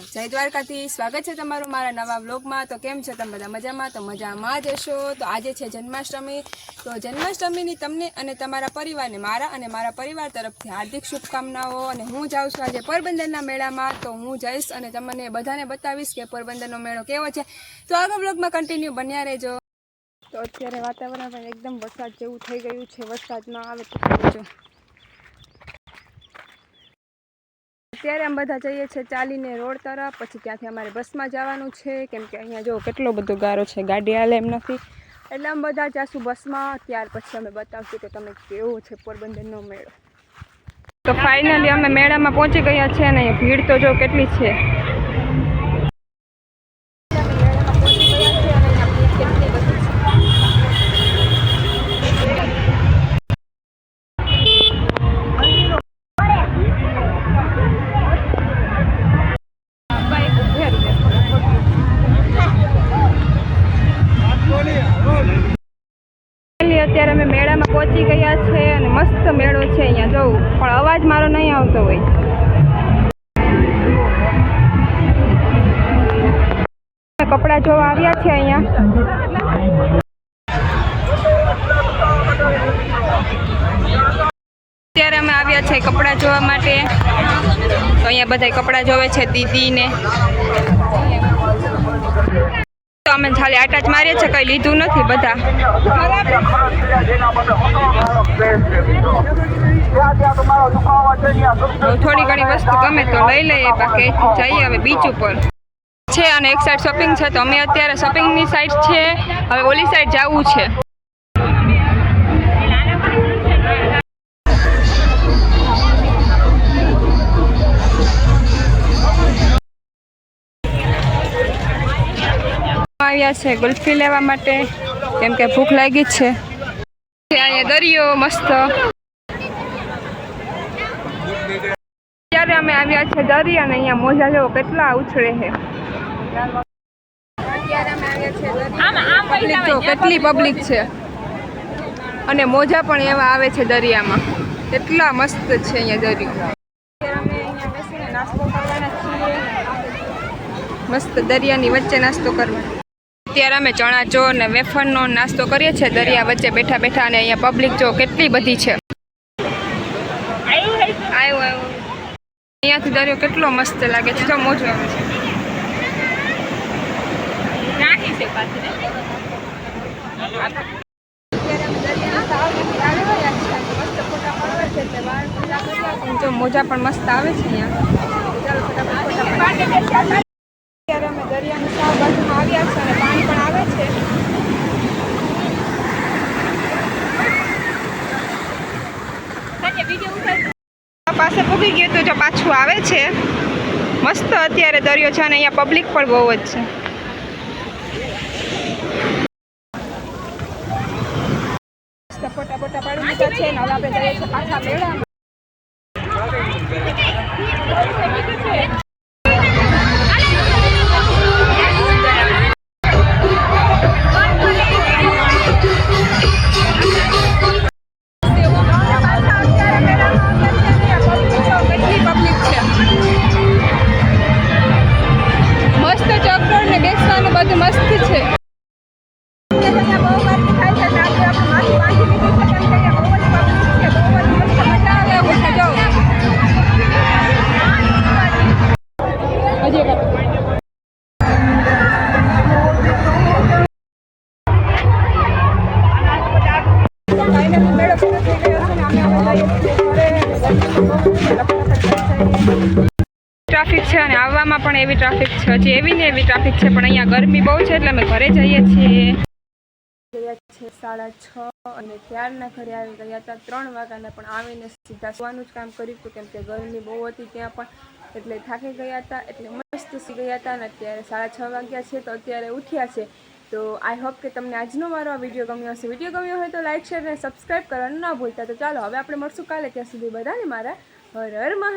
જય દ્વારકાથી સ્વાગત છે તમારું મારા નવા વ્લોગમાં. તો કેમ છો તમે? બધા મજામાં? તો મજામાં જ હશો? તો આજે છે જન્માષ્ટમી. તો જન્માષ્ટમીની તમને અને તમારા પરિવારને, મારા અને મારા પરિવાર તરફથી હાર્દિક શુભકામનાઓ. અને હું જાઉં છું આજે પોરબંદરના મેળામાં. તો હું જઈશ અને તમને બધાને બતાવીશ કે પોરબંદરનો મેળો કેવો છે. તો આગળ વ્લોગમાં કન્ટિન્યુ બન્યા રહેજો. તો અત્યારે વાતાવરણ પણ એકદમ વરસાદ જેવું થઈ ગયું છે. વરસાદમાં આવે તો જો અત્યારે અમે બધા જઈએ છીએ ચાલીને રોડ તરફ, પછી ત્યાંથી અમારે બસમાં જવાનું છે. કેમ કે અહીંયા જો કેટલો બધો ગારો છે, ગાડી હાલે એમ નથી. એટલે અમે બધા જઈશું બસમાં. ત્યાર પછી અમે બતાવશું કે તમે કેવો છે પોરબંદરનો મેળો. તો ફાઇનલી અમે મેળામાં પહોંચી ગયા છે અને ભીડ તો જો કેટલી છે. અવાજ મારો નહીં આવતો હોય. કપડાં જોવા આવ્યા છે અહીંયા. અત્યારે અમે આવ્યા છે કપડાં જોવા માટે. અહીંયા બધા કપડાં જોવે છે દીદીને. તો અમે ખાલી આટા જ મારીએ છીએ, કંઈ લીધું નથી બધા. થોડી ઘણી વસ્તુ ગમે તો લઈ લઈએ બાકી જઈએ, હવે બીચ ઉપર. છે અને એક સાઈડ શોપિંગ છે, તો અમે અત્યારે શોપિંગની સાઈડ છે, હવે ઓલી સાઈડ જવું છે. આવ્યા છે ગુલ્ફી લેવા માટે, કેમ કે ભૂખ લાગી જ છે. અહીંયા દરિયો મસ્ત. ત્યારે અમે આવ્યા છે દરી અને અહીંયા મોજા જેવો કેટલા ઉછળે છે. પબ્લિક જો કેટલી પબ્લિક છે. અને મોજા પણ એવા આવે છે દરિયામાં. કેટલા મસ્ત છે અહીંયા દરિયો. મસ્ત દરિયાની વચ્ચે નાસ્તો કરવાનો. અત્યારે અમે ચણા ચો ને વેફરનો નાસ્તો કરીએ છીએ. દરિયા વચ્ચે બેઠા બેઠા અને અહીંયા પબ્લિક જો કેટલી બધી છે આવ્યું આવ્યું અહીંયાથી દરિયો કેટલો મસ્ત લાગે છે. જો મોજો આવે છે. મોજા પણ મસ્ત આવે છે અહીંયા. અત્યારે અમે દરિયાની સાવ બાજુમાં આવ્યા છે અને પાણી પણ આવે છે. પૂગી ગયું તો જો પાછું આવે છે. મસ્ત અત્યારે દરિયો છે અને અહીંયા પબ્લિક પણ બહુ જ છે. ફોટા ફોટા પાડી દીધા છે અને હવે આપણે પાછા મેળામાં. ટ્રાફિક છે અને આવવામાં પણ એવી ટ્રાફિક છે. હજી એવી ને એવી ટ્રાફિક છે, પણ અહીંયા ગરમી બહુ છે એટલે અમે ઘરે જઈએ છીએ. છે સાડા છ અને ત્યારના ઘરે આવી ગયા હતા. ત્રણ વાગ્યાના પણ આવીને સીધા સુવાનું જ કામ કર્યું હતું, કેમ કે ગરમી બહુ હતી ત્યાં પણ. એટલે થાકી ગયા હતા, એટલે મસ્ત સી ગયા હતા અને અત્યારે સાડા છ વાગ્યા છે તો અત્યારે ઉઠ્યા છે. તો આઈ હોપ કે તમને આજનો મારો આ વીડિયો ગમ્યો હશે. વીડિયો ગમ્યો હોય તો લાઇક શેર અને સબસ્ક્રાઈબ કરવાનું ન ભૂલતા. તો ચાલો, હવે આપણે મળશું કાલે. ત્યાં સુધી બધાને મારા હર હર મહા